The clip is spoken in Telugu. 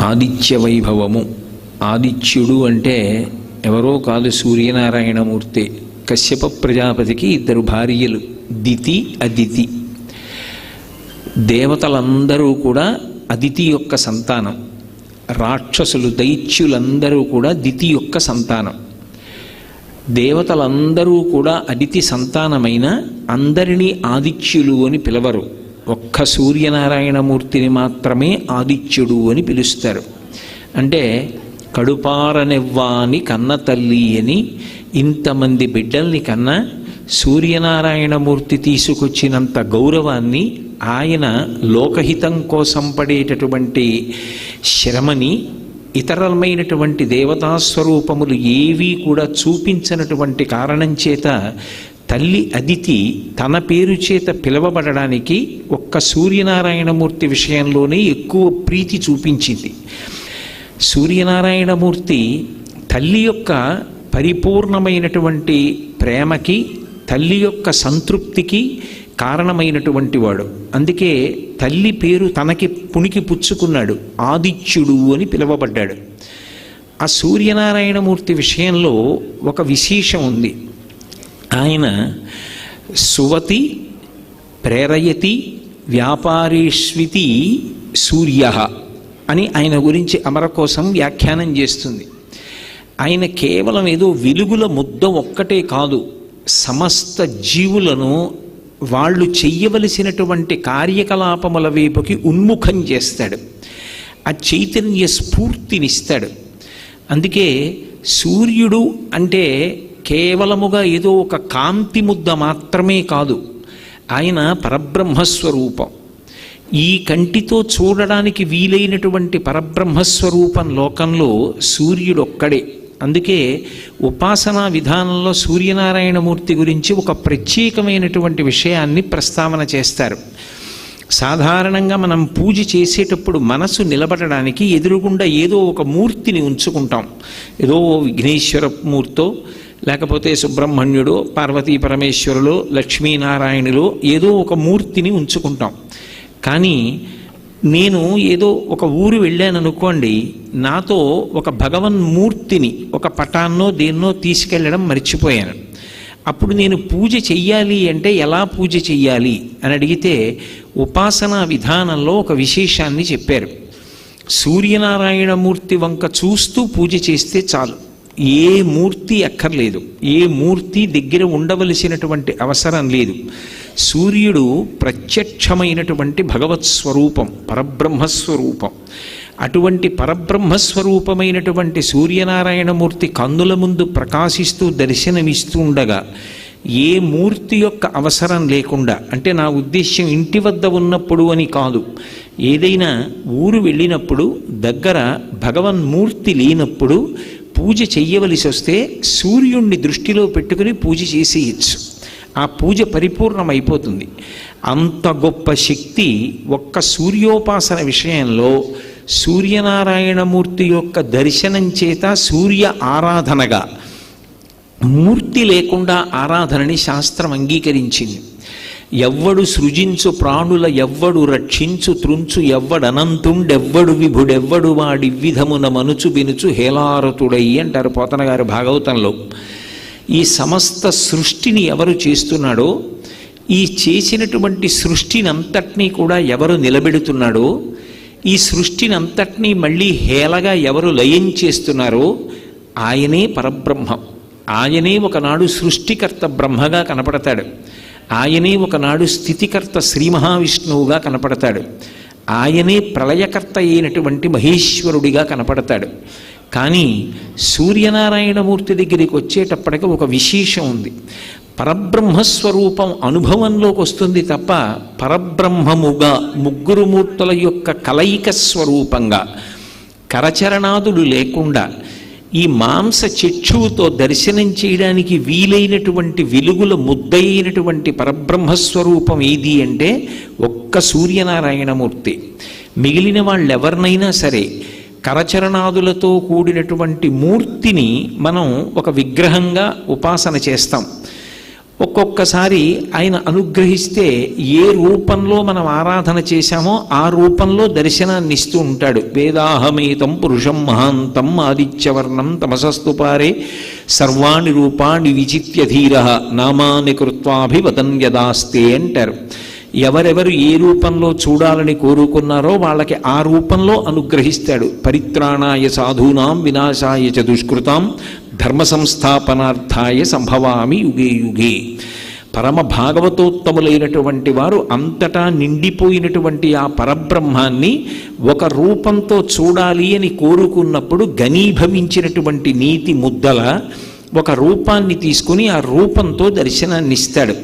ఆదిత్య వైభవము ఆదిత్యుడు అంటే ఎవరో కాదు సూర్యనారాయణమూర్తి. కశ్యప ప్రజాపతికి ఇద్దరు భార్యలు. దితి అదితి. దేవతలందరూ కూడా అదితి యొక్క సంతానం. రాక్షసులు దైత్యులందరూ కూడా దితి యొక్క సంతానం. దేవతలందరూ కూడా అదితి సంతానమైన అందరినీ ఆదిత్యులు అని పిలవరు. ఒక్క సూర్యనారాయణమూర్తిని మాత్రమే ఆదిత్యుడు అని పిలుస్తారు. అంటే కడుపారనివ్వాని కన్న తల్లి అని ఇంతమంది బిడ్డల్ని కన్నా సూర్యనారాయణమూర్తి తీసుకొచ్చినంత గౌరవాన్ని ఆయన లోకహితం కోసం పడేటటువంటి శ్రమని ఇతరమైనటువంటి దేవతా స్వరూపములు ఏవీ కూడా చూపించినటువంటి కారణం చేత తల్లి అదితి తన పేరు చేత పిలవబడడానికి ఒక్క సూర్యనారాయణమూర్తి విషయంలోనే ఎక్కువ ప్రీతి చూపించింది. సూర్యనారాయణమూర్తి తల్లి యొక్క పరిపూర్ణమైనటువంటి ప్రేమకి తల్లి యొక్క సంతృప్తికి కారణమైనటువంటి వాడు. అందుకే తల్లి పేరు తనకి పుణికి పుచ్చుకున్నాడు. ఆదిత్యుడు అని పిలువబడ్డాడు. ఆ సూర్యనారాయణమూర్తి విషయంలో ఒక విశేషం ఉంది. ఆయన సువతి ప్రేరయతి వ్యాపారేష్వితి సూర్య అని ఆయన గురించి అమర కోసం వ్యాఖ్యానం చేస్తుంది. ఆయన కేవలం ఏదో వెలుగుల ముద్ద ఒక్కటే కాదు సమస్త జీవులను వాళ్ళు చెయ్యవలసినటువంటి కార్యకలాపముల వైపుకి ఉన్ముఖం చేస్తాడు. ఆ చైతన్య స్ఫూర్తినిస్తాడు. అందుకే సూర్యుడు అంటే కేవలముగా ఏదో ఒక కాంతి ముద్ద మాత్రమే కాదు. ఆయన పరబ్రహ్మస్వరూపం. ఈ కంటితో చూడడానికి వీలైనటువంటి పరబ్రహ్మస్వరూపం లోకంలో సూర్యుడొక్కడే. అందుకే ఉపాసనా విధానంలో సూర్యనారాయణమూర్తి గురించి ఒక ప్రత్యేకమైనటువంటి విషయాన్ని ప్రస్తావన చేస్తారు. సాధారణంగా మనం పూజ చేసేటప్పుడు మనసు నిలబడడానికి ఎదురుగుండా ఏదో ఒక మూర్తిని ఉంచుకుంటాం. ఏదో విఘ్నేశ్వర మూర్తో లేకపోతే సుబ్రహ్మణ్యుడు పార్వతీ పరమేశ్వరులు లక్ష్మీనారాయణులు ఏదో ఒక మూర్తిని ఉంచుకుంటాం. కానీ నేను ఏదో ఒక ఊరు వెళ్ళాను అనుకోండి నాతో ఒక భగవన్మూర్తిని ఒక పటాన్నో దేన్నో తీసుకెళ్ళడం మర్చిపోయాను. అప్పుడు నేను పూజ చెయ్యాలి అంటే ఎలా పూజ చెయ్యాలి అని అడిగితే ఉపాసనా విధానంలో ఒక విశేషాన్ని చెప్పారు. సూర్యనారాయణమూర్తి వంక చూస్తూ పూజ చేస్తే చాలు. ఏ మూర్తి అక్కర్లేదు. ఏ మూర్తి దగ్గర ఉండవలసినటువంటి అవసరం లేదు. సూర్యుడు ప్రత్యక్షమైనటువంటి భగవత్ స్వరూపం పరబ్రహ్మస్వరూపం. అటువంటి పరబ్రహ్మస్వరూపమైనటువంటి సూర్యనారాయణమూర్తి కన్నుల ముందు ప్రకాశిస్తూ దర్శనమిస్తూ ఉండగా ఏ మూర్తి యొక్క అవసరం లేకుండా అంటే నా ఉద్దేశ్యం ఇంటి వద్ద ఉన్నప్పుడు అని కాదు ఏదైనా ఊరు వెళ్ళినప్పుడు దగ్గర భగవన్మూర్తి లేనప్పుడు పూజ చెయ్యవలసి వస్తే సూర్యుణ్ణి దృష్టిలో పెట్టుకుని పూజ చేసేయచ్చు. ఆ పూజ పరిపూర్ణమైపోతుంది. అంత గొప్ప శక్తి ఒక్క సూర్యోపాసన విషయంలో సూర్యనారాయణమూర్తి యొక్క దర్శనం చేత సూర్య ఆరాధనగా మూర్తి లేకుండా ఆరాధనని శాస్త్రం అంగీకరించింది. ఎవ్వడు సృజించు ప్రాణుల ఎవ్వడు రక్షించు త్రుంచు ఎవ్వడనంతుండెవ్వడు విభుడెవ్వడు వాడి విధమున మనుచు బినుచు హేలారతుడై అంటారు పోతనగారు భాగవతంలో. ఈ సమస్త సృష్టిని ఎవరు చేస్తున్నాడో ఈ చేసినటువంటి సృష్టిని అంతటినీ కూడా ఎవరు నిలబెడుతున్నాడో ఈ సృష్టిని అంతటినీ మళ్ళీ హేళగా ఎవరు లయం చేస్తున్నారో ఆయనే పరబ్రహ్మం. ఆయనే ఒకనాడు సృష్టికర్త బ్రహ్మగా కనపడతాడు. ఆయనే ఒకనాడు స్థితికర్త శ్రీ మహావిష్ణువుగా కనపడతాడు. ఆయనే ప్రళయకర్త అయినటువంటి మహేశ్వరుడిగా కనపడతాడు. కానీ సూర్యనారాయణమూర్తి దగ్గరికి వచ్చేటప్పటికి ఒక విశేషం ఉంది. పరబ్రహ్మస్వరూపం అనుభవంలోకి వస్తుంది తప్ప పరబ్రహ్మముగా ముగ్గురు మూర్తుల యొక్క కలయిక స్వరూపంగా కరచరణాదులు లేకుండా ఈ మాంస చక్షువుతో దర్శనం చేయడానికి వీలైనటువంటి వెలుగుల ముద్దయినటువంటి పరబ్రహ్మస్వరూపం ఏది అంటే ఒక్క సూర్యనారాయణమూర్తి. మిగిలిన వాళ్ళెవరినైనా సరే కరచరణాదులతో కూడినటువంటి మూర్తిని మనం ఒక విగ్రహంగా ఉపాసన చేస్తాం. ఒక్కొక్కసారి ఆయన అనుగ్రహిస్తే ఏ రూపంలో మనం ఆరాధన చేశామో ఆ రూపంలో దర్శనాన్ని ఇస్తూ ఉంటాడు. వేదాహమేతం పురుషం మహాంతం ఆదిత్యవర్ణం తమసస్తుపారే సర్వాణి రూపాణి విచిత్యధీర నామాని కృత్వాభివదన్ యదాస్తే అంటారు. ఎవరెవరు ఏ రూపంలో చూడాలని కోరుకున్నారో వాళ్ళకి ఆ రూపంలో అనుగ్రహిస్తాడు. పరిత్రాణాయ సాధూనాం వినాశాయ చ దుష్కృతాం ధర్మ సంస్థాపనార్థాయ సంభవామి యుగే యుగే. పరమ భాగవతోత్తములైనటువంటి వారు అంతటా నిండిపోయినటువంటి ఆ పరబ్రహ్మాన్ని ఒక రూపంతో చూడాలి అని కోరుకున్నప్పుడు ఘనీభవించినటువంటి నీతి ముద్దల ఒక రూపాన్ని తీసుకుని ఆ రూపంతో దర్శనాన్ని ఇస్తాడు